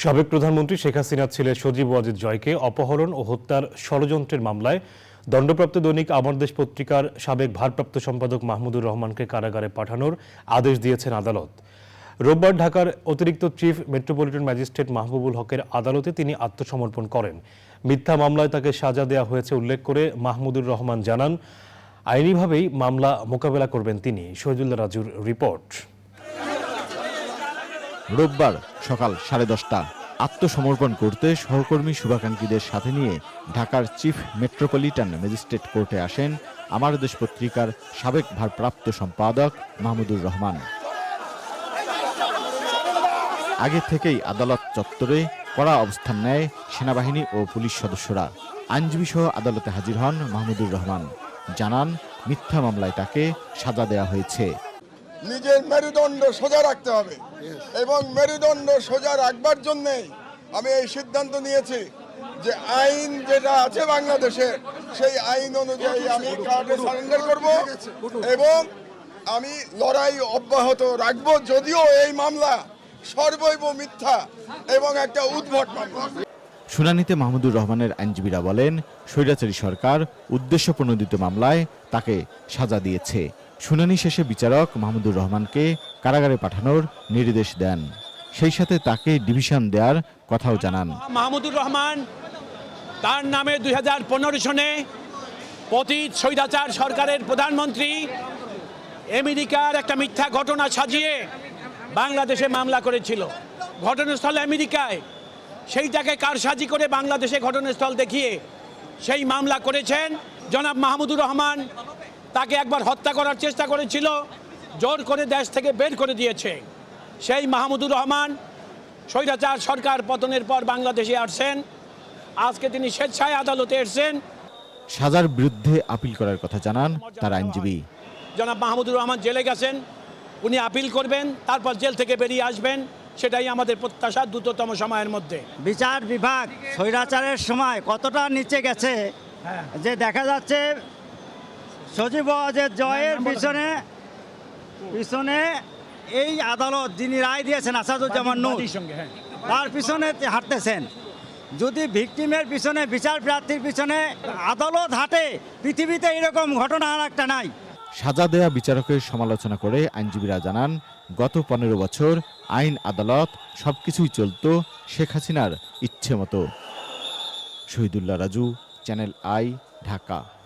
সাবেক প্রধানমন্ত্রী শেখ হাসিনার ছেলে সজীব ওয়াজিদ জয়কে অপহরণ ও হত্যার ষড়যন্ত্রের মামলায় দণ্ডপ্রাপ্ত দৈনিক আমার দেশ পত্রিকার সাবেক ভারপ্রাপ্ত সম্পাদক মাহমুদুর রহমানকে কারাগারে পাঠানোর আদেশ দিয়েছেন আদালত। রোববার ঢাকার অতিরিক্ত চিফ মেট্রোপলিটন ম্যাজিস্ট্রেট মাহবুবুল হকের আদালতে তিনি আত্মসমর্পণ করেন। মিথ্যা মামলায় তাকে সাজা দেওয়া হয়েছে উল্লেখ করে মাহমুদুর রহমান জানান, আইনিভাবেই মামলা মোকাবেলা করবেন তিনি। শহীদুল্লাহ রাজুর রিপোর্ট। রোববার সকাল সাড়ে দশটা। আত্মসমর্পণ করতে সহকর্মী শুভাকাঙ্ক্ষীদের সাথে নিয়ে ঢাকার চিফ মেট্রোপলিটন ম্যাজিস্ট্রেট কোর্টে আসেন আমার দেশ পত্রিকার সাবেক ভারপ্রাপ্ত সম্পাদক মাহমুদুর রহমান। আগে থেকেই আদালত চত্বরে কড়া অবস্থান নেয় সেনাবাহিনী ও পুলিশ সদস্যরা। আইনজীবী সহ আদালতে হাজির হন মাহমুদুর রহমান। জানান, মিথ্যা মামলায় তাকে সাজা দেওয়া হয়েছে। নিজের মেরুদণ্ড সোজা রাখতে হবে। এবং মেরুদণ্ড সোজা রাখবার জন্যেই আমি এই সিদ্ধান্ত নিয়েছি যে আইন যেটা আছে বাংলাদেশে সেই আইন অনুযায়ী আমি কার্ডে সারেন্ডার করব এবং আমি লড়াই অব্যাহত রাখব যদিও এই মামলা সর্বৈব মিথ্যা এবং একটা উদ্ভট মামলা। শুনানিতে মাহমুদুর রহমানের আইনজীবীরা বলেন স্বৈরাচারী সরকার উদ্দেশ্য প্রণোদিত মামলায় তাকে সাজা দিয়েছে। শুনানি শেষে বিচারক মাহমুদুর রহমানকে কারাগারে পাঠানোর নির্দেশ দেন। সেই সাথে তাকে ডিভিশন দেওয়ার কথাও জানান। মাহমুদুর রহমান, তার নামে দুই হাজার পনেরো সনে পতিত স্বৈরাচার সরকারের প্রধানমন্ত্রী আমেরিকার একটা মিথ্যা ঘটনা সাজিয়ে বাংলাদেশে মামলা করেছিল। ঘটনাস্থল আমেরিকায়, সেইটাকে কারসাজি করে বাংলাদেশে ঘটনাস্থল দেখিয়ে সেই মামলা করেছেন জনাব মাহমুদুর রহমান। তাকে একবার হত্যা করার চেষ্টা করেছিল জোর করে দেশ থেকে বের করে দিয়েছে। সেই মাহমুদুর রহমান স্বৈরাচার সরকার পতনের পর বাংলাদেশে আসছেন। আজকে তিনি স্বেচ্ছায় আদালতে এসেছেন। সাজার বিরুদ্ধে আপিল করার কথা জানান তার আইনজীবী। জনাব মাহমুদুর রহমান জেলে গেছেন উনি আপিল করবেন তারপর জেল থেকে বেরিয়ে আসবেন সেটাই আমাদের প্রত্যাশা দ্রুততম সময়ের মধ্যে। বিচার বিভাগ স্বৈরাচারের সময় কতটা নিচে গেছে যে দেখা যাচ্ছে সজীব ওয়াজেদ জয়ের পিছনে পিছনে এই আদালত যিনি রায় দিয়েছেন আসাদুজ্জামান নূর হ্যাঁ। তার পিছনে হাঁটতেছেন। যদি ভিকটিমের পিছনে বিচার প্রার্থীর পিছনে আদালত হাঁটে পৃথিবীতে এরকম ঘটনা আর একটা নাই। সাজা দেয়া বিচারকের সমালোচনা করে আইনজীবীরা জানান গত পনেরো বছর আইন আদালত সবকিছুই চলত শেখ হাসিনার ইচ্ছে মতো। Shahidullah Raju channel I Dhaka.